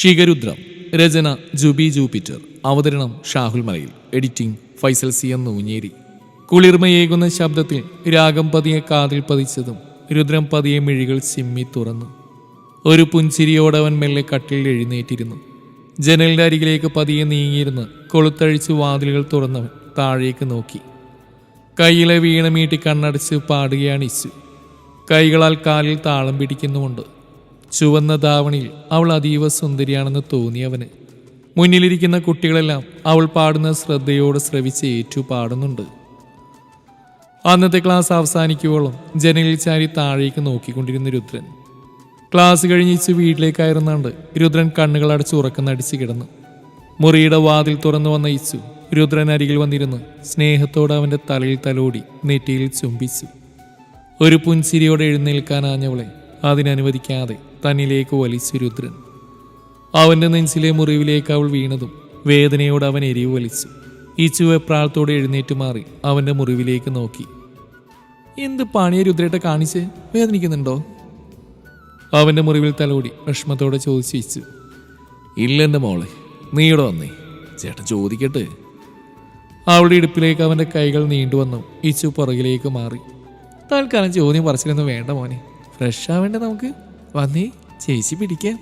ഷിഗരുദ്രം രചന Jubi Jupiter അവതരണം Shahul Malayil editing Faisal C M Nooncheri. കുളിർമയേകുന്ന ശബ്ദത്തിൽ രാഗം പതിയെ കാതിൽ പതിച്ചതും രുദ്രം പതിയെ മിഴികൾ ചിമ്മി തുറന്നു. ഒരു പുഞ്ചിരിയോടവൻ മെല്ലെ കട്ടിൽ എഴുന്നേറ്റിരുന്നു. ജനലിന്റെ അരികിലേക്ക് പതിയെ നീങ്ങിയിരുന്ന് കൊളുത്തഴിച്ച് വാതിലുകൾ തുറന്നവൻ താഴേക്ക് നോക്കി. കയ്യിലെ വീണ മീട്ടി കണ്ണടച്ച് പാടുകയാണ് ഇച്ചു കൈകളാൽ കാലിൽ താളം പിടിക്കുന്നുമുണ്ട്. ചുവന്ന ധാവണിയിൽ അവൾ അതീവ സുന്ദരിയാണെന്ന് തോന്നിയവന്. മുന്നിലിരിക്കുന്ന കുട്ടികളെല്ലാം അവൾ പാടുന്ന ശ്രദ്ധയോട് ശ്രവിച്ച് ഏറ്റു പാടുന്നുണ്ട് അന്നത്തെ ക്ലാസ് അവസാനിക്കുവോളം ജനലിൽ ചാരി താഴേക്ക് നോക്കിക്കൊണ്ടിരുന്ന രുദ്രൻ. ക്ലാസ് കഴിഞ്ഞിച്ച് വീട്ടിലേക്കായിരുന്നാണ്ട് രുദ്രൻ കണ്ണുകൾ അടച്ച് ഉറക്കുന്നടിച്ച് കിടന്നു. മുറിയുടെ വാതിൽ തുറന്നു വന്ന ഇച്ചു രുദ്രൻ അരികിൽ വന്നിരുന്ന്. സ്നേഹത്തോടെ അവന്റെ തലയിൽ തലോടി നെറ്റിയിൽ ചുംബിച്ചു. ഒരു പുൻചിരിയോടെ എഴുന്നേൽക്കാനാഞ്ഞവളെ അതിനനുവദിക്കാതെ തന്നിലേക്ക് വലിച്ചു രുദ്രൻ അവന്റെ നെഞ്ചിലെ മുറിവിലേക്ക് അവൾ വീണതും വേദനയോട് അവൻ എരിവ് വലിച്ചു. ഈച്ചു വെപ്രാളത്തോടെ എഴുന്നേറ്റ് മാറി അവന്റെ മുറിവിലേക്ക് നോക്കി. എന്ത് പണിയെ രുദ്രേട്ട കാണിച്ച്? വേദനിക്കുന്നുണ്ടോ? അവന്റെ മുറിവിൽ തലോടി വിഷമത്തോടെ ചോദിച്ചു ഇച്ചു ഇല്ലെന്റെ മോളെ നീ വന്നേ. ചേട്ടൻ ചോദിക്കട്ടെ. അവളുടെ ഇടുപ്പിലേക്ക് അവന്റെ കൈകൾ നീണ്ടുവന്നു ഇച്ചു പുറകിലേക്ക് മാറി. തൽക്കാലം ചോദ്യം പറച്ചിലൊന്നും വേണ്ട മോനെ. ഫ്രഷ് ആവേണ്ട നമുക്ക്? വന്നേ ചേച്ചി പിടിക്കാം.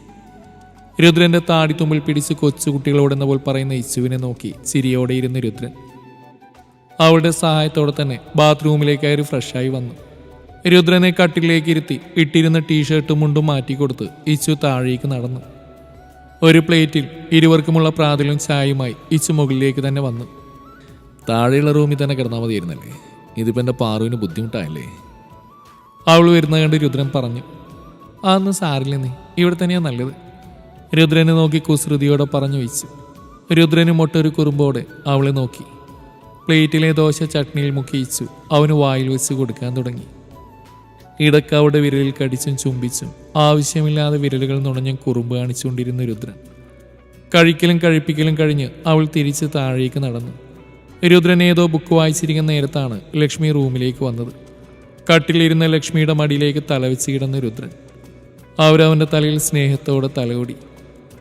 രുദ്രന്റെ താടിത്തുമ്പിൽ പിടിച്ച് കൊച്ചുകുട്ടികളോടെന്ന പോൽ പറയുന്ന ഇച്ചുവിനെ നോക്കി ചിരിയോടെ ഇരുന്ന് രുദ്രൻ. അവളുടെ സഹായത്തോടെ തന്നെ ബാത്റൂമിലേക്ക് കയറി ഫ്രഷായി വന്നു. രുദ്രനെ കട്ടിലേക്ക് ഇരുത്തി ഇട്ടിരുന്ന ടീഷർട്ടും മുണ്ടും മാറ്റിക്കൊടുത്ത് ഇച്ചു താഴേക്ക് നടന്നു. ഒരു പ്ലേറ്റിൽ ഇരുവർക്കുമുള്ള പ്രാതലും ചായയുമായി ഇച്ചു മുകളിലേക്ക് തന്നെ വന്നു. താഴെയുള്ള റൂമിൽ തന്നെ കിടന്നാൽ മതിയായിരുന്നല്ലേ? ഇതിപ്പോൾ എന്റെ പാറുവിന് ബുദ്ധിമുട്ടായല്ലേ? അവൾ വരുന്ന കണ്ട് രുദ്രൻ പറഞ്ഞു അതൊന്നും സാറില്ല നീ. ഇവിടെ തന്നെയാ നല്ലത്. രുദ്രനെ നോക്കി കുസൃതിയോടെ പറഞ്ഞു വെച്ചു. രുദ്രന് മൊട്ടൊരു കുറുമ്പോടെ അവളെ നോക്കി. പ്ലേറ്റിലെ ദോശ ചട്നിയിൽ മുക്കിയിച്ചു. അവന് വായിൽ വെച്ച് കൊടുക്കാൻ തുടങ്ങി. ഇടയ്ക്ക് അവളുടെ വിരലിൽ കടിച്ചും ചുംബിച്ചും ആവശ്യമില്ലാതെ വിരലുകൾ നുണഞ്ഞും കുറുമ്പ് കാണിച്ചുകൊണ്ടിരുന്ന രുദ്രൻ. കഴിക്കലും കഴിപ്പിക്കലും കഴിഞ്ഞ് അവൾ തിരിച്ച് താഴേക്ക് നടന്നു. രുദ്രൻ ഏതോ ബുക്ക് വായിച്ചിരിക്കുന്ന നേരത്താണ് ലക്ഷ്മി റൂമിലേക്ക് വന്നത്. കട്ടിലിരുന്ന ലക്ഷ്മിയുടെ മടിയിലേക്ക് തലവെച്ച് കിടന്ന രുദ്രൻ. അവരവന്റെ തലയിൽ സ്നേഹത്തോടെ തലയോടി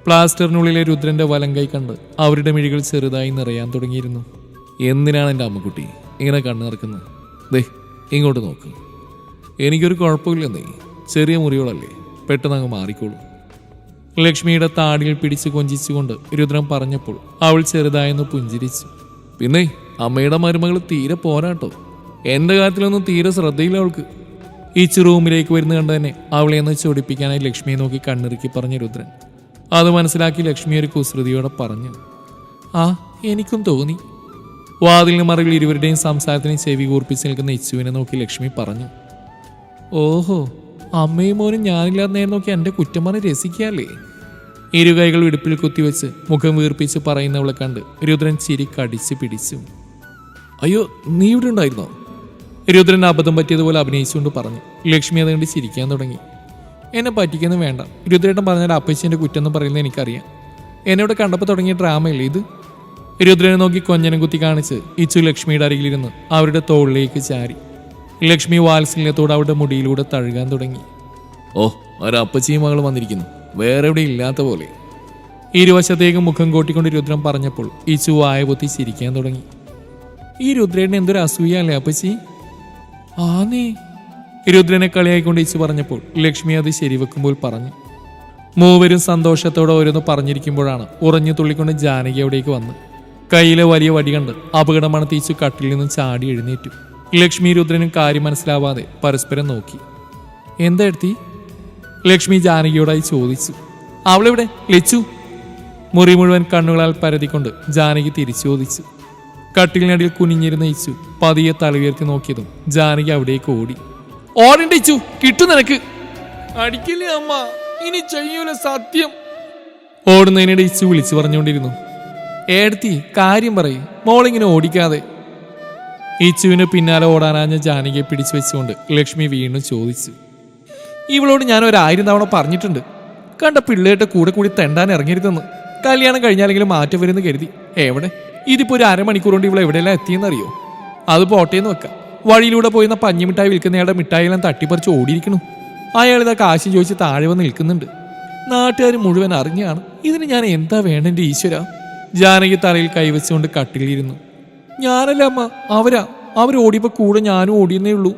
പ്ലാസ്റ്ററിനുള്ളിലെ രുദ്രന്റെ വലം കൈ കണ്ട് അവരുടെ മിഴികൾ ചെറുതായി നിറയാൻ തുടങ്ങിയിരുന്നു. എന്തിനാണ് എന്റെ അമ്മക്കുട്ടി ഇങ്ങനെ കണ്ണിറക്കുന്നത് ദേ ഇങ്ങോട്ട് നോക്ക്. എനിക്കൊരു കുഴപ്പമില്ലെന്നേ. ചെറിയ മുറികളല്ലേ പെട്ടെന്ന് അങ്ങ് മാറിക്കോളൂ. ലക്ഷ്മിയുടെ താടിയിൽ പിടിച്ച് കൊഞ്ചിച്ചുകൊണ്ട് രുദ്രൻ പറഞ്ഞപ്പോൾ അവൾ ചെറുതായെന്ന് പുഞ്ചിരിച്ചു. പിന്നെ അമ്മയുടെ മരുമകൾ തീരെ പോരാട്ടോ. എന്റെ കാര്യത്തിലൊന്നും തീരെ ശ്രദ്ധയില്ല അവൾക്ക്. ഈച്ച് റൂമിലേക്ക് വരുന്ന കണ്ട് തന്നെ അവളെ ഒന്ന് ചൊടിപ്പിക്കാനായി ലക്ഷ്മിയെ നോക്കി കണ്ണിറുക്കി പറഞ്ഞു രുദ്രൻ. അത് മനസ്സിലാക്കി ലക്ഷ്മി ഒരു കുസൃതിയോടെ പറഞ്ഞു ആ എനിക്കും തോന്നി. വാതിലിന് മറികൾ ഇരുവരുടെയും സംസാരത്തിന് ചെവി കൂർപ്പിച്ച് നിൽക്കുന്ന ഇച്ചുവിനെ നോക്കി ലക്ഷ്മി പറഞ്ഞു ഓഹോ അമ്മയും മോനും ഞാനില്ലാതെ നേരം നോക്കി എന്റെ കുറ്റം പറഞ്ഞ് രസിക്കാല്ലേ ഇരു കൈകൾ ഇടുപ്പിൽ കുത്തിവെച്ച് മുഖം വീർപ്പിച്ച് പറയുന്നവളെ കണ്ട് രുദ്രൻ ചിരി കടിച്ച് പിടിച്ചു അയ്യോ നീ ഇവിടെ ഉണ്ടായിരുന്നോ? രുദ്രൻ അബദ്ധം പറ്റിയതുപോലെ അഭിനയിച്ചുകൊണ്ട് പറഞ്ഞു. ലക്ഷ്മി അതുകൊണ്ട് ചിരിക്കാൻ തുടങ്ങി. എന്നെ പറ്റിക്കുന്നു വേണ്ട. രുദ്രേട്ടൻ പറഞ്ഞാൽ അപ്പച്ചിന്റെ കുറ്റം എന്ന് പറയുന്നത് എനിക്കറിയാം. എന്നോട് കണ്ടപ്പോൾ തുടങ്ങിയ ഡ്രാമയല്ലേ ഇത്? രുദ്രനെ നോക്കി കൊഞ്ഞനം കുത്തി കാണിച്ച് ഇച്ചു ലക്ഷ്മിയുടെ അരികിലിരുന്ന് അവരുടെ തോളിലേക്ക് ചാരി. ലക്ഷ്മി വാത്സല്യത്തോടെ അവരുടെ മുടിയിലൂടെ തഴുകാൻ തുടങ്ങി. ഓ ഒരപ്പച്ചിയും മകൾ വന്നിരിക്കുന്നു. വേറെ എവിടെ ഇല്ലാത്ത പോലെ. ഇരുവശത്തേക്ക് മുഖം കോട്ടിക്കൊണ്ട് രുദ്രൻ പറഞ്ഞപ്പോൾ ഇച്ചു വായ പൊത്തി ചിരിക്കാൻ തുടങ്ങി. ഈ രുദ്രേടിന് എന്തൊരു അസൂയല്ലേ അപ്പച്ചി? ആന്നേ രുദ്രനെ കളിയായിക്കൊണ്ട് ഇച്ചു പറഞ്ഞപ്പോൾ ലക്ഷ്മി അത് ശരിവെക്കുമ്പോൾ പറഞ്ഞു. മൂവരും സന്തോഷത്തോടെ ഓരോന്ന് പറഞ്ഞിരിക്കുമ്പോഴാണ് ഉറഞ്ഞു തുള്ളിക്കൊണ്ട് ജാനകി അവിടേക്ക് വന്ന്. കയ്യിലെ വലിയ വടി കണ്ട് അപകടമാണ് തീച്ചു കട്ടിൽ നിന്ന് ചാടി എഴുന്നേറ്റു. ലക്ഷ്മി രുദ്രനും കാര്യം മനസ്സിലാവാതെ പരസ്പരം നോക്കി. എന്താ എടുത്തി? ലക്ഷ്മി ജാനകിയോടായി ചോദിച്ചു. അവളെവിടെ? ലച്ചു? മുറി മുഴുവൻ കണ്ണുകളാൽ പരതിക്കൊണ്ട് ജാനകി തിരിച്ചു ചോദിച്ചു. കട്ടിലിനടിയിൽ കുനിഞ്ഞിരുന്ന ഇച്ചു പതിയെ തലയുയർത്തി നോക്കിയതും ജാനകി അവിടേക്ക് ഓടി. ഓടണ്ട ഇച്ചു കിട്ടും നിനക്ക്. അടിക്കില്ലേ അമ്മ ഇനി ചെയ്യൂല സത്യം. ഓടുന്നതിനിടെ ഇച്ചു വിളിച്ചു പറഞ്ഞുകൊണ്ടിരുന്നു. ഏടത്തി കാര്യം പറയും മോളിങ്ങനെ ഓടിക്കാതെ. ഇച്ചുവിന് പിന്നാലെ ഓടാനാഞ്ഞ ജാനകിയെ പിടിച്ചു വെച്ചുകൊണ്ട് ലക്ഷ്മി വീണ്ടും ചോദിച്ചു. ഇവളോട് ഞാൻ ഒരായിരം തവണ പറഞ്ഞിട്ടുണ്ട്. കണ്ട പിള്ളേരുടെ കൂടെ കൂടി തെണ്ടാൻ ഇറങ്ങരുതെന്ന്. കല്യാണം കഴിഞ്ഞാലെങ്കിലും മാറ്റം വരുമെന്ന് കരുതി. എവിടെ? ഇതിപ്പോ ഒരു അരമണിക്കൂർ കൊണ്ട് ഇവിടെ എവിടെയെല്ലാം എത്തിയെന്നറിയോ? അത് പോട്ടേന്ന് വെക്കാം. വഴിയിലൂടെ പോയിരുന്ന പഞ്ഞിമിഠായി വിൽക്കുന്നയാളുടെ മിഠായിയെല്ലാം തട്ടിപ്പറിച്ച് ഓടിയിരിക്കണു അയാൾ ഇതാ കാശ് ചോദിച്ച് താഴെ വന്ന് നിൽക്കുന്നുണ്ട്. നാട്ടുകാർ മുഴുവൻ അറിഞ്ഞാണ് ഇതിന് ഞാൻ എന്താ വേണ്ടെന്റെ ഈശ്വര? ജാനകി തലയിൽ കൈവച്ചുകൊണ്ട് കട്ടിലിരുന്നു. ഞാനല്ല അമ്മ അവരാ. അവർ ഓടിയപ്പോ കൂടെ ഞാനും ഓടിയെന്നേ ഉള്ളൂ.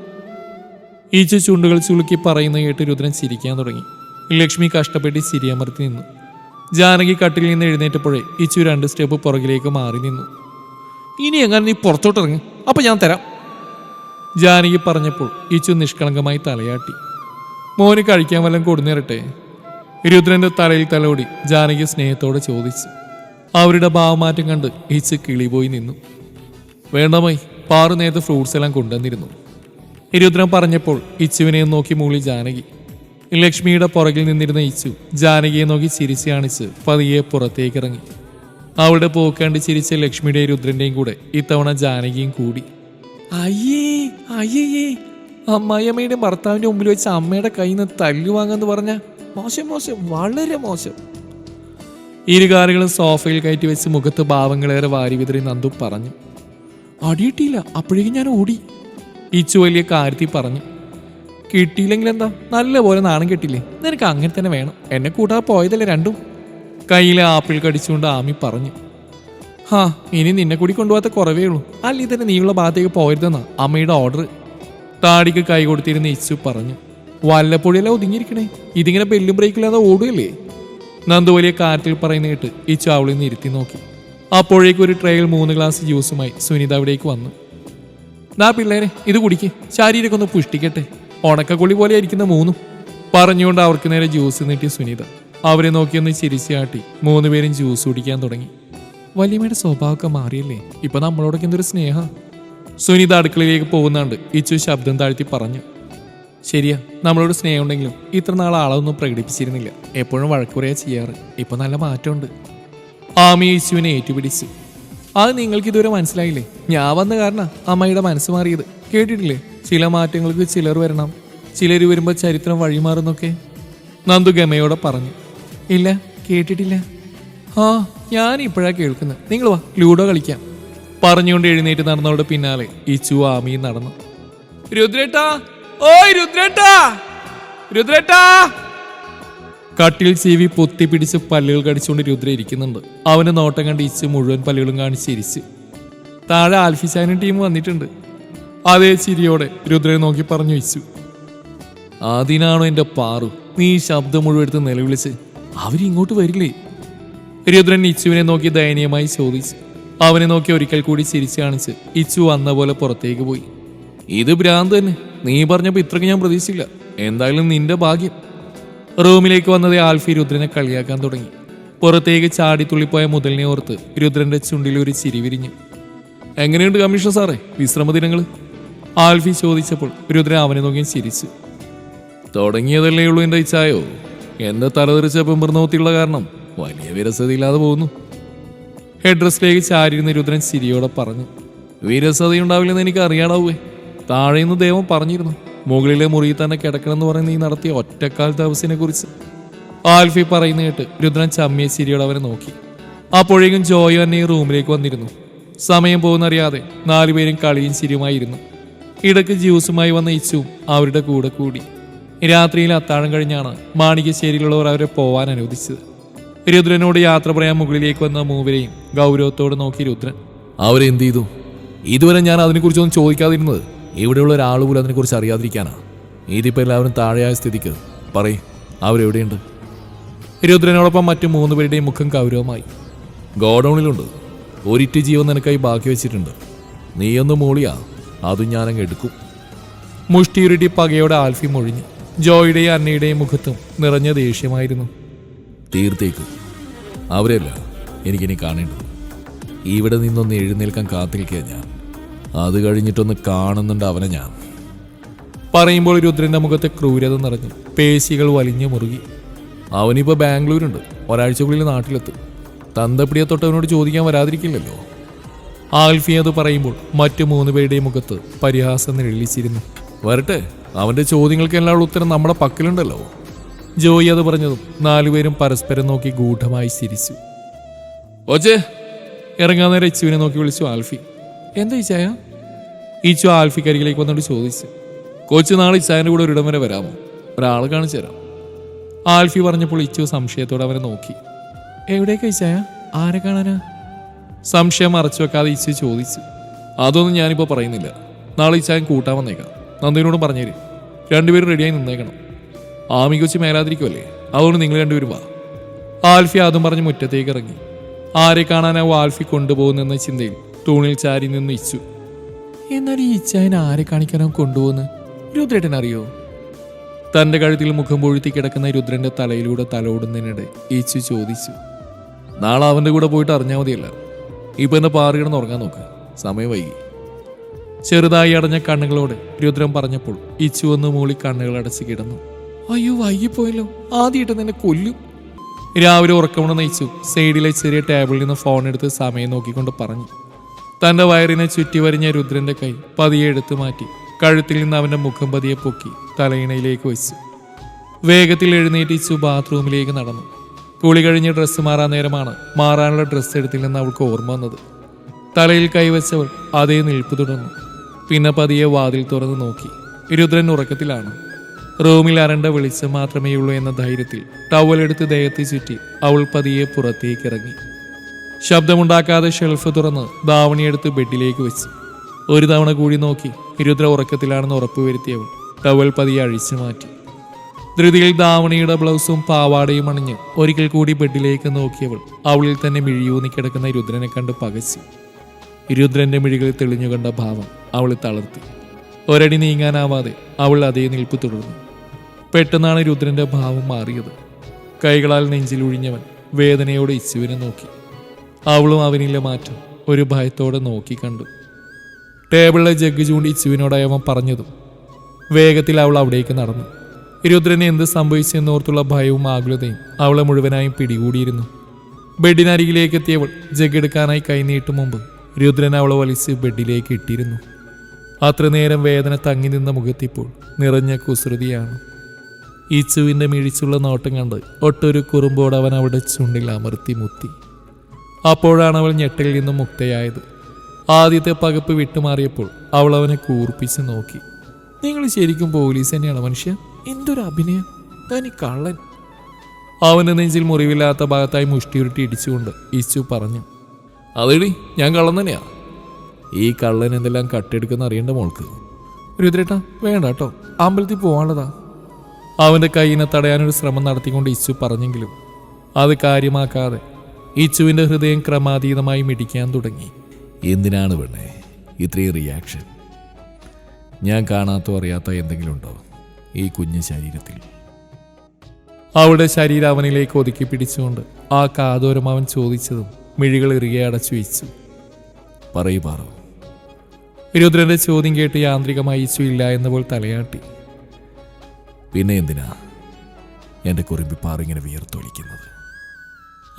ഈച്ച ചുണ്ടുകൾ ചുളുക്കി പറയുന്ന കേട്ട് രുദ്രൻ ചിരിക്കാൻ തുടങ്ങി. ലക്ഷ്മി കഷ്ടപ്പെട്ട് ചിരിയമർത്തി നിന്നു. ജാനകി കട്ടിൽ നിന്ന് എഴുന്നേറ്റപ്പോഴേ ഇച്ചു രണ്ട് സ്റ്റെപ്പ് പുറകിലേക്ക് മാറി നിന്നു. ഇനി എങ്ങനെ നീ പുറത്തോട്ടിറങ്ങി അപ്പം ഞാൻ തരാം. ജാനകി പറഞ്ഞപ്പോൾ ഇച്ചു നിഷ്കളങ്കമായി തലയാട്ടി. മോന് കഴിക്കാൻ വല്ലതും കൊടുന്നേരട്ടെ? രുദ്രന്റെ തലയിൽ തലോടി ജാനകി സ്നേഹത്തോടെ ചോദിച്ചു. അവരുടെ ഭാവമാറ്റം കണ്ട് ഇച്ചു കിളിപോയി നിന്നു. വേണ്ടമായി പാറു നേരത്തെ ഫ്രൂട്ട്സ് എല്ലാം കൊണ്ടുവന്നിരുന്നു. രുദ്രൻ പറഞ്ഞപ്പോൾ ഇച്ചുവിനെ നോക്കി മൂളി ജാനകി. ലക്ഷ്മിയുടെ പുറകിൽ നിന്നിരുന്ന ഇച്ചു ജാനകിയെ നോക്കി ചിരിച്ച് കാണിച്ച് പതിയെ പുറത്തേക്ക് ഇറങ്ങി അവളുടെ പോക്കാണ്ട് ചിരിച്ച ലക്ഷ്മിയുടെയും രുദ്രന്റെയും കൂടെ ഇത്തവണ ജാനകിയും കൂടി. അയ്യേ അയ്യേ അമ്മായിയമ്മയുടെ ഭർത്താവിന്റെ മുമ്പിൽ വെച്ച് അമ്മയുടെ കയ്യിൽ നിന്ന് തല്ലു വാങ്ങാന്ന് പറഞ്ഞ മോശം മോശം വളരെ മോശം. ഇരുകാലുകളും സോഫയിൽ കയറ്റി വെച്ച് മുഖത്ത് ഭാവങ്ങളേറെ വാരി വിതറി നന്ദു പറഞ്ഞു. അടിയിട്ടില്ല അപ്പോഴേക്കും ഞാൻ ഓടി. ഇച്ചു വലിയ കാര്യത്തിൽ പറഞ്ഞു. കിട്ടിയില്ലെങ്കിൽ എന്താ? നല്ല പോലെ നാണം കിട്ടില്ലേ? നിനക്ക് അങ്ങനെ തന്നെ വേണം. എന്നെ കൂട്ടാതെ പോയതല്ലേ രണ്ടും? കയ്യിലെ ആപ്പിൾ കടിച്ചുകൊണ്ട് ആമി പറഞ്ഞു. ഹാ ഇനി നിന്നെ കൂടി കൊണ്ടുപോകാത്ത കുറവേ ഉള്ളൂ. അല്ല തന്നെ നീയുള്ള ഭാഗത്തേക്ക് പോയരുതെന്നാ അമ്മയുടെ ഓർഡർ താടിക്ക് കൈ കൊടുത്തിരുന്ന ഇച്ചു പറഞ്ഞു. വല്ലപ്പൊടിയല്ല ഒതുങ്ങിയിരിക്കണേ? ഇതിങ്ങനെ ബെല്ലും ബ്രേക്കില്ലാതെ ഓടുകയല്ലേ? നന്ദു വലിയ കാറ്റിൽ പറയുന്ന കേട്ട് ഇച്ചു അവളിൽ നിന്ന് ഇരുത്തി നോക്കി. അപ്പോഴേക്കും ഒരു ട്രേയിൽ മൂന്ന് ഗ്ലാസ് ജ്യൂസുമായി സുനിത അവിടേക്ക് വന്നു. നാ പിള്ളേരെ ഇത് കുടിക്ക്. ശാരീരമൊക്കെ ഒന്ന് പുഷ്ടിക്കട്ടെ. ഉണക്കക്കൊള്ളി പോലെ ഇരിക്കുന്ന മൂന്നും. പറഞ്ഞുകൊണ്ട് അവർക്ക് നേരെ ജ്യൂസ് നീട്ടി സുനിത. അവരെ നോക്കിയൊന്ന് ചിരിച്ചാട്ടി മൂന്നുപേരും ജ്യൂസ് കുടിക്കാൻ തുടങ്ങി. വലിയമ്മയുടെ സ്വഭാവമൊക്കെ മാറിയല്ലേ? ഇപ്പൊ നമ്മളോടൊക്കെ എന്തൊരു സ്നേഹ. സുനിത അടുക്കളയിലേക്ക് പോകുന്നുണ്ട് ഇച്ചു ശബ്ദം താഴ്ത്തി പറഞ്ഞു. ശരിയാ നമ്മളോട് സ്നേഹമുണ്ടെങ്കിലും ഇത്ര നാൾ ആളൊന്നും പ്രകടിപ്പിച്ചിരുന്നില്ല. എപ്പോഴും വഴക്കുറയാ ചെയ്യാറ്. ഇപ്പൊ നല്ല മാറ്റമുണ്ട്. ആമി യേശുവിനെ ഏറ്റുപിടിച്ചു. അത് നിങ്ങൾക്ക് ഇതുവരെ മനസ്സിലായില്ലേ? ഞാൻ വന്ന കാരണം അമ്മയുടെ മനസ്സ് മാറിയത്. കേട്ടിട്ടില്ലേ? ചില മാറ്റങ്ങൾക്ക് ചിലർ വരണം. ചിലർ വരുമ്പോൾ ചരിത്രം വഴിമാറുന്നൊക്കെ. നന്ദു ഗമയോടെ പറഞ്ഞു. ഇല്ല കേട്ടിട്ടില്ല. ആ ഞാൻ ഇപ്പോഴാ കേൾക്കുന്നത് നിങ്ങൾ വാ ലൂഡോ കളിക്കാം. പറഞ്ഞുകൊണ്ട് എഴുന്നേറ്റ് നടന്നവളുടെ പിന്നാലെ ഇച്ചു ആമിയും നടന്നു. രുദ്രേട്ടാ! ഓയ് രുദ്രേട്ടാ! രുദ്രേട്ടാ! കട്ടിൽ ചീവി പൊത്തി പിടിച്ച് പല്ലുകൾ കടിച്ചുകൊണ്ട് രുദ്ര ഇരിക്കുന്നുണ്ട്. അവന് നോട്ടം കണ്ട് ഇച്ച് മുഴുവൻ പല്ലുകളും കാണിച്ച് ചിരിച്ച്. താഴെ ആൽഫിസാനും ടീം വന്നിട്ടുണ്ട്. അതേ ചിരിയോടെ രുദ്രയെ നോക്കി പറഞ്ഞു ഇച്ചു അതിനാണോ എന്റെ പാറു? നീ ശബ്ദം മുഴുവൻ എടുത്ത് നിലവിളിച്ച്? അവരിങ്ങോട്ട് വരില്ലേ? രുദ്രൻ ഇച്ചുവിനെ നോക്കി ദയനീയമായി ചോദിച്ചു. അവനെ നോക്കി ഒരിക്കൽ കൂടി ചിരിച്ചു കാണിച്ച് ഇച്ചു വന്ന പോലെ പുറത്തേക്ക് പോയി. ഇത് ഭ്രാന്ത് തന്നെ. നീ പറഞ്ഞപ്പോൾ ഇത്രയ്ക്ക് ഞാൻ പ്രതീക്ഷിച്ചില്ല. എന്തായാലും നിന്റെ ഭാഗ്യം. റൂമിലേക്ക് വന്നത് ആൽഫി രുദ്രനെ കളിയാക്കാൻ തുടങ്ങി. പുറത്തേക്ക് ചാടി തുള്ളിപ്പോയ മുതലിനെ ഓർത്ത് രുദ്രന്റെ ചുണ്ടിൽ ഒരു ചിരി വിരിഞ്ഞു. എങ്ങനെയുണ്ട് കമ്മീഷണർ സാറേ? വിശ്രമ ദിനങ്ങൾ ആൽഫി ചോദിച്ചപ്പോൾ രുദ്രൻ അവനെ നോക്കി ചിരിച്ചു. തുടങ്ങിയതല്ലേ ഉള്ളൂ എന്റെ ഇച്ഛായോ? എന്ന് തലതെറിച്ച പെമ്പർനോത്തിയുള്ള കാരണം വലിയ വിരസതയില്ലാതെ പോകുന്നു. ഹെഡ് ഡ്രസ്സിലേക്ക് ചാരിയിരുന്ന രുദ്രൻ ചിരിയോടെ പറഞ്ഞു. വിരസതയുണ്ടാവില്ലെന്ന് എനിക്ക് അറിയാടാവേ താഴെന്ന് ദൈവം പറഞ്ഞിരുന്നു. മുകളിലെ മുറിയിൽ തന്നെ കിടക്കണമെന്ന് പറയുന്ന ഈ നടത്തിയ ഒറ്റക്കാൽ തപസിനെ കുറിച്ച്. ആൽഫി പറയുന്ന കേട്ട് രുദ്രൻ ചമ്മിയ ചിരിയോടെ അവരെ നോക്കി. അപ്പോഴേക്കും ജോയോ തന്നെ ഈ റൂമിലേക്ക് വന്നിരുന്നു. സമയം പോകുന്നറിയാതെ നാലുപേരും കളിയും ചിരിയുമായിരുന്നു. ഇടയ്ക്ക് ജ്യൂസുമായി വന്ന ഇച്ചുവും അവരുടെ കൂടെ കൂടി. രാത്രിയിൽ അത്താഴം കഴിഞ്ഞാണ് മാണികശ്ശേരിയിലുള്ളവർ അവരെ പോവാൻ അനുവദിച്ചത്. രുദ്രനോട് യാത്ര പറയാൻ മുകളിലേക്ക് വന്ന മൂവരെയും ഗൗരവത്തോട് നോക്കി രുദ്രൻ. അവരെന്ത് ചെയ്തു? ഇതുവരെ ഞാൻ അതിനെക്കുറിച്ചൊന്നും ചോദിക്കാതിരുന്നത് ഇവിടെയുള്ള ഒരാൾ പോലും അതിനെക്കുറിച്ച് അറിയാതിരിക്കാനാ. ഇതിപ്പോൾ എല്ലാവരും താഴെയായ സ്ഥിതിക്ക്. പറയ് അവരെവിടെയുണ്ട്? രുദ്രനോടൊപ്പം മറ്റു മൂന്ന് പേരുടെയും മുഖം കൗരവമായി ഗോഡൗണിലുണ്ട്. ഒരിറ്റ് ജീവൻ നിനക്കായി ബാക്കി വെച്ചിട്ടുണ്ട്. നീയൊന്ന് മൂളിയാ അതും ഞാനങ്ങ് എടുക്കും. മുഷ്ടിയുരുട്ടി പകയോടെ ആൽഫി മൊഴിഞ്ഞു ജോയുടെയും അന്നയുടെയും മുഖത്തും നിറഞ്ഞ ദേഷ്യമായിരുന്നു. തീർത്തേക്ക്. അവരെയല്ല എനിക്കിനി കാണേണ്ടത്. ഇവിടെ നിന്നൊന്ന് എഴുന്നേൽക്കാൻ കാത്തിരിക്കുക ഞാൻ. അത് കഴിഞ്ഞിട്ടൊന്ന് കാണുന്നുണ്ട് അവനെ ഞാൻ. പറയുമ്പോൾ രുദ്രന്റെ മുഖത്തെ ക്രൂരത നിറഞ്ഞു. പേശികൾ വലിഞ്ഞു മുറുകി. അവനിപ്പോ ബാംഗ്ലൂരുണ്ട്. ഒരാഴ്ചക്കുള്ളിൽ നാട്ടിലെത്തും. തന്തപ്പിടിയെ തൊട്ടവനോട് ചോദിക്കാൻ വരാതിരിക്കില്ലല്ലോ. ആൽഫി അത് പറയുമ്പോൾ മറ്റു മൂന്ന് പേരുടെയും മുഖത്ത് പരിഹാസം നിഴലിച്ചിരുന്നു. വരട്ടെ അവന്റെ ചോദ്യങ്ങൾക്കെല്ലാം ഉത്തരം നമ്മുടെ പക്കലുണ്ടല്ലോ. ജോയി അത് പറഞ്ഞതും നാലുപേരും പരസ്പരം നോക്കി ഗൂഢമായി ചിരിച്ചു. ഓച്ചേ ഇറങ്ങാൻ നേരം ഇച്ചുവിനെ നോക്കി വിളിച്ചു ആൽഫി. എന്താ ഇച്ചായ ഈച്ചു ആൽഫി കരികിലേക്ക് വന്നോണ്ട് ചോദിച്ചു. കൊച്ചു നാളെ ഇച്ചായന്റെ കൂടെ ഒരിടം വരെ വരാമോ? ഒരാൾ കാണിച്ചു തരാം. ആൽഫി പറഞ്ഞപ്പോൾ ഇച്ചു സംശയത്തോടെ അവനെ നോക്കി. എവിടേക്കാ ഇച്ചായ ആരെ കാണാനാ? സംശയം മറച്ചു വെക്കാതെ ഇച്ചു ചോദിച്ചു. അതൊന്നും ഞാനിപ്പോൾ പറയുന്നില്ല. നാളെ ഇച്ചായൻ കൂട്ടാൻ വന്നേക്കാം. നന്ദിനോടും പറഞ്ഞേര്. രണ്ടുപേരും റെഡിയായി നിന്നേക്കണം. ആമി കൊച്ചു മേലാതിരിക്കുമല്ലേ അതുകൊണ്ട് നിങ്ങൾ രണ്ടുപേരും വാ. ആൽഫി അതും പറഞ്ഞ് മുറ്റത്തേക്ക് ഇറങ്ങി. ആരെ കാണാനാവും ആൽഫി കൊണ്ടുപോകുന്നെന്ന ചിന്തയിൽ തൂണിൽ ചാരി നിന്ന് ഇച്ചു. എന്നാൽ ഈ ഇച്ചായനെ ആരെ കാണിക്കാനും കൊണ്ടുപോകുന്ന? രുദ്രേട്ടൻ അറിയോ? തന്റെ കഴുത്തിൽ മുഖം പൊഴുത്തി കിടക്കുന്ന രുദ്രന്റെ തലയിലൂടെ തലോടുന്നതിനിടെ ഈച്ചു ചോദിച്ചു. നാളെ അവന്റെ കൂടെ പോയിട്ട് അറിഞ്ഞാൽ മതിയല്ല. ഇപ്പൊ എന്നെ പാറുകിടന്ന് ഉറങ്ങാൻ നോക്ക്. സമയം വൈകി. ചെറുതായി അടഞ്ഞ കണ്ണുകളോട് രുദ്രൻ പറഞ്ഞപ്പോൾ ഇച്ചു ഒന്ന് മൂളി കണ്ണുകൾ അടച്ച് കിടന്നു. അയ്യോ വൈകിപ്പോയല്ലോ. ആദ്യമായിട്ട് നിന്നെ കൊല്ലും. രാവിലെ ഉറക്കമുണ്ടെന്ന് നയിച്ചു സൈഡിലെ ചെറിയ ടേബിളിൽ നിന്ന് ഫോൺ എടുത്ത് സമയം നോക്കിക്കൊണ്ട് പറഞ്ഞു. തന്റെ വയറിനെ ചുറ്റി വരിഞ്ഞ രുദ്രന്റെ കൈ പതിയെ എടുത്തു മാറ്റി കഴുത്തിൽ നിന്ന് അവന്റെ മുഖം പതിയെ പൊക്കി തലയിണയിലേക്ക് വെച്ചു. വേഗത്തിൽ എഴുന്നേറ്റിച്ചു ബാത്റൂമിലേക്ക് നടന്നു. കുളി കഴിഞ്ഞ് ഡ്രസ്സ് മാറാൻ നേരമാണ് മാറാനുള്ള ഡ്രസ്സ് എടുത്തില്ലെന്ന് അവൾക്ക് ഓർമ്മ വന്നത്. തലയിൽ കൈവച്ചവൾ അതേ നിൽപ്പ് തുടർന്നു. പിന്നെ പതിയെ വാതിൽ തുറന്ന് നോക്കി. രുദ്രൻ ഉറക്കത്തിലാണ്. റൂമിൽ അരണ്ട വെളിച്ചം മാത്രമേയുള്ളൂ എന്ന ധൈര്യത്തിൽ ടവലെടുത്ത് ദേഹത്തെ ചുറ്റി അവൾ പതിയെ പുറത്തേക്ക് ഇറങ്ങി. ശബ്ദമുണ്ടാക്കാതെ ഷെൽഫ് തുറന്ന് ധാവണിയെടുത്ത് ബെഡിലേക്ക് വെച്ച്. ഒരു തവണ കൂടി നോക്കി രുദ്ര ഉറക്കത്തിലാണെന്ന് ഉറപ്പുവരുത്തിയവൾ ടവൽ പതിയെ അഴിച്ചു മാറ്റി. ധൃതിയിൽ ധാവണിയുടെ ബ്ലൗസും പാവാടയും അണിഞ്ഞ് ഒരിക്കൽ കൂടി ബെഡിലേക്ക് നോക്കിയവൾ അവളിൽ തന്നെ മിഴിയൂന്നി കിടക്കുന്ന രുദ്രനെ കണ്ട് പകച്ചു. രുദ്രന്റെ മിഴികളിൽ തെളിഞ്ഞു കണ്ട ഭാവം അവൾ തളർത്തി. ഒരടി നീങ്ങാനാവാതെ അവൾ അതേ നിൽപ്പ് തുടർന്നു. പെട്ടെന്നാണ് രുദ്രന്റെ ഭാവം മാറിയത്. കൈകളാൽ നെഞ്ചിൽ ഒഴിഞ്ഞവൻ വേദനയോടെ ഇച്ചുവിനെ നോക്കി. അവളും അവനിലെ മാറ്റം ഒരു ഭയത്തോടെ നോക്കി കണ്ടു. ടേബിളിലെ ജഗ് ചൂണ്ടി ഇച്ചുവിനോടായി അവൻ പറഞ്ഞതും വേഗത്തിൽ അവൾ അവിടേക്ക് നടന്നു. രുദ്രന് എന്ത് സംഭവിച്ചെന്നോർത്തുള്ള ഭയവും ആകുലതയും അവളെ മുഴുവനായും പിടികൂടിയിരുന്നു. ബെഡിനരികിലേക്ക് എത്തിയവൾ ജഗ് എടുക്കാനായി കൈനീട്ടും മുമ്പ് രുദ്രൻ അവളെ വലിച്ച് ബെഡിലേക്ക് ഇട്ടിരുന്നു. അത്ര നേരം വേദന തങ്ങി നിന്ന മുഖത്തിപ്പോൾ നിറഞ്ഞ കുസൃതിയാണ്. ഈച്ചുവിന്റെ മിഴിച്ചുള്ള നോട്ടം കണ്ട് ഒട്ടൊരു കുറുമ്പോട് അവൻ ചുണ്ടിൽ അമർത്തി മുത്തി. അപ്പോഴാണ് അവൾ ഞെട്ടലിൽ നിന്നും മുക്തയായത്. ആദ്യത്തെ പകപ്പ് വിട്ടുമാറിയപ്പോൾ അവൾ അവനെ കൂർപ്പിച്ച് നോക്കി. നിങ്ങൾ ശരിക്കും പോലീസ് തന്നെയാണ് മനുഷ്യ? എന്തൊരു അഭിനയം? തനി കള്ളൻ. അവന്റെ നെഞ്ചിൽ മുറിവില്ലാത്ത ഭാഗത്തായി മുഷ്ടിയുരുട്ടി ഇടിച്ചുകൊണ്ട് ഇച്ചു പറഞ്ഞു. അതെടി ഞാൻ കള്ളൻ തന്നെയാ. ഈ കള്ളൻ എന്തെല്ലാം കട്ടെടുക്കുന്ന അറിയേണ്ട മോൾക്ക്. രുദ്രേട്ടാ വേണ്ട കേട്ടോ. അമ്പലത്തിൽ പോവാനുള്ളതാ. അവന്റെ കൈയിനെ തടയാനൊരു ശ്രമം നടത്തിക്കൊണ്ട് ഇച്ചു പറഞ്ഞെങ്കിലും അത് കാര്യമാക്കാതെ ഇച്ചുവിന്റെ ഹൃദയം ക്രമാതീതമായി മിടിക്കാൻ തുടങ്ങി. എന്തിനാണ് പെണ്ണേ? ഇത്രയും റിയാക്ഷൻ ഞാൻ കാണാത്തോ അറിയാത്ത എന്തെങ്കിലും ഉണ്ടോ? ഈ കുഞ്ഞ് ശരീരത്തിൽ. അവളുടെ ശരീരം അവനിലേക്ക് ഒതുക്കി പിടിച്ചുകൊണ്ട് ആ കാതോരം അവൻ ചോദിച്ചതും മിഴികൾ ഇറുകെ അടച്ചു വെച്ചു പറയൂ പാറോ. രുദ്രന്റെ ചോദ്യം കേട്ട് യാന്ത്രികമായി ഇച്ചു ഇല്ല എന്നപ്പോൾ തലയാട്ടി. പിന്നെ എന്തിനാ? എന്റെ കുറിമ്പിപ്പാറിങ്ങനെ വിയർത്തൊലിക്കുന്നത്?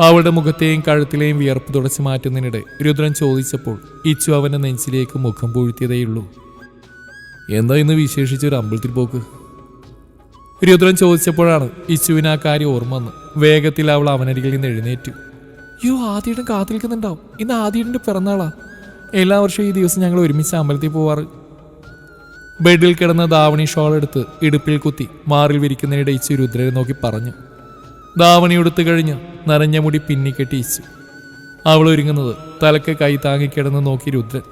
അവളുടെ മുഖത്തെയും കഴുത്തിലെയും വിയർപ്പ് തുടച്ചു മാറ്റുന്നതിനിടെ രുദ്രൻ ചോദിച്ചപ്പോൾ ഇച്ചു അവന്റെ നെഞ്ചിലേക്ക് മുഖം പൂഴ്ത്തിയതേയുള്ളൂ. എന്താ ഇന്ന് വിശേഷിച്ചൊരു അമ്പലത്തിൽ പോക്ക്? രുദ്രൻ ചോദിച്ചപ്പോഴാണ് ഇച്ചുവിന് ആ കാര്യം ഓർമ്മ വന്ന് വേഗത്തിൽ അവൾ അവനരികിൽ നിന്ന് എഴുന്നേറ്റു. യോ ആദ്യയുടെ കാത്തിരിക്കുന്നുണ്ടാവും. ഇന്ന് ആദ്യയുടെ പിറന്നാളാ. എല്ലാ വർഷവും ഈ ദിവസം ഞങ്ങൾ ഒരുമിച്ച് അമ്പലത്തിൽ പോവാറ്. ബെഡിൽ കിടന്ന ദാവണി ഷോൾ എടുത്ത് ഇടുപ്പിൽ കുത്തി മാറിൽ വിരിക്കുന്നതിനിടെ ഇച്ചു രുദ്രനെ നോക്കി പറഞ്ഞു. ദാവണി ഉടുത്തു കഴിഞ്ഞ് നനഞ്ഞ മുടി പിന്നിക്കെട്ടിയിച്ചു അവൾ ഒരുങ്ങുന്നത് തലക്ക് കൈ താങ്ങിക്കിടന്ന് നോക്കി രുദ്രൻ.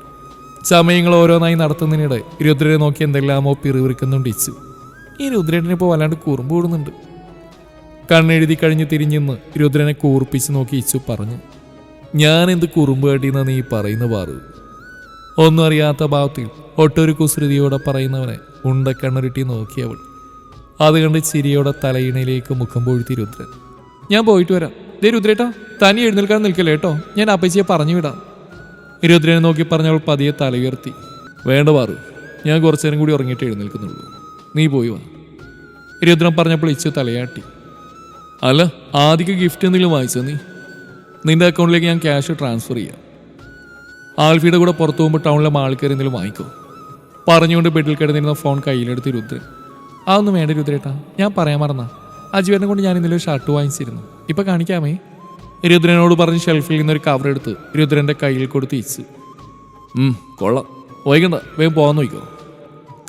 സമയങ്ങൾ ഓരോന്നായി നടത്തുന്നതിനിടെ രുദ്രനെ നോക്കി എന്തെല്ലാമോ പിറുവിറുക്കുന്നുണ്ട് ഇച്ചു. ഈ രുദ്രനെ ഇപ്പോൾ വല്ലാണ്ട് കുറുമ്പ് കൂടുന്നുണ്ട്. കണ്ണെഴുതി കഴിഞ്ഞ് തിരിഞ്ഞെന്ന് രുദ്രനെ കൂർപ്പിച്ച് നോക്കി ഇച്ചു പറഞ്ഞു ഞാൻ എന്ത് കുറുമ്പ് കാട്ടിയെന്നാ നീ പറയുന്ന പാറ്? ഒന്നും അറിയാത്ത ഭാവത്തിൽ ഒട്ടൊരു കുസൃതിയോടെ പറയുന്നവനെ ഉണ്ടക്കണ്ണുരുട്ടി നോക്കിയവൾ അത് കണ്ട് ചിരിയോടെ തലയിണയിലേക്ക് മുഖം പൊഴുത്തി രുദ്രൻ. ഞാൻ പോയിട്ട് വരാം. ദേ രുദ്രേട്ടാ തനി എഴുന്നേൽക്കാൻ നിൽക്കല്ലേ കേട്ടോ? ഞാൻ അപ്പച്ചിയെ പറഞ്ഞു വിടാം. രുദ്രനെ നോക്കി പറഞ്ഞവൾ പതിയെ തല ഉയർത്തി വേണ്ട പാറു ഞാൻ കുറച്ചു നേരം കൂടി ഉറങ്ങിയിട്ട് എഴുന്നേൽക്കുന്നുള്ളൂ. നീ പോയി വാ. രുദ്രൻ പറഞ്ഞപ്പോൾ ഇച്ചു തലയാട്ടി. അല്ല ആദ്യക്ക് ഗിഫ്റ്റ് എന്തെങ്കിലും വാങ്ങിച്ചോ നീ? നിന്റെ അക്കൗണ്ടിലേക്ക് ഞാൻ ക്യാഷ് ട്രാൻസ്ഫർ ചെയ്യാം. ആൽഫിയുടെ കൂടെ പുറത്തു പോകുമ്പോൾ ടൗണിലെ എന്തെങ്കിലും വാങ്ങിക്കോ. പറഞ്ഞുകൊണ്ട് ബെഡിൽ കിടന്നിരുന്ന ഫോൺ കയ്യിലെടുത്ത് രുദ്രൻ. അതൊന്നും വേണ്ട രുദ്രേട്ടാ. ഞാൻ പറയാൻ മറന്ന. അജിവേനെ കൊണ്ട് ഞാൻ ഇന്നലെ ഒരു ഷർട്ട് വാങ്ങിച്ചിരുന്നു. ഇപ്പൊ കാണിക്കാമേ? രുദ്രനോട് പറഞ്ഞ് ഷെൽഫിൽ നിന്നൊരു കവർ എടുത്ത് രുദ്രന്റെ കയ്യിൽ കൊടുത്ത് ഇച്ചു ഉം, കൊള്ളാം. വൈകണ്ട വേഗം പോകാൻ നോക്കിക്കോ.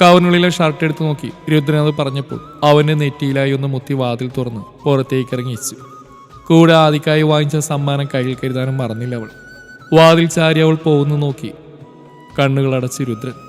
കവറിനുള്ളിലെ ഷർട്ട് എടുത്ത് നോക്കി രുദ്രൻ അത് പറഞ്ഞപ്പോൾ അവന്റെ നെറ്റിയിലായി ഒന്ന് മുത്തി വാതിൽ തുറന്ന് പുറത്തേക്ക് ഇറങ്ങി ഇച്ചു കൂടെ ആദിക്കായി വാങ്ങിച്ച സമ്മാനം കയ്യിൽ കരുതാനും മറന്നില്ല അവൾ. വാതിൽ ചാരി അവൾ പോകുന്നു നോക്കി കണ്ണുകൾ അടച്ച് രുദ്രൻ.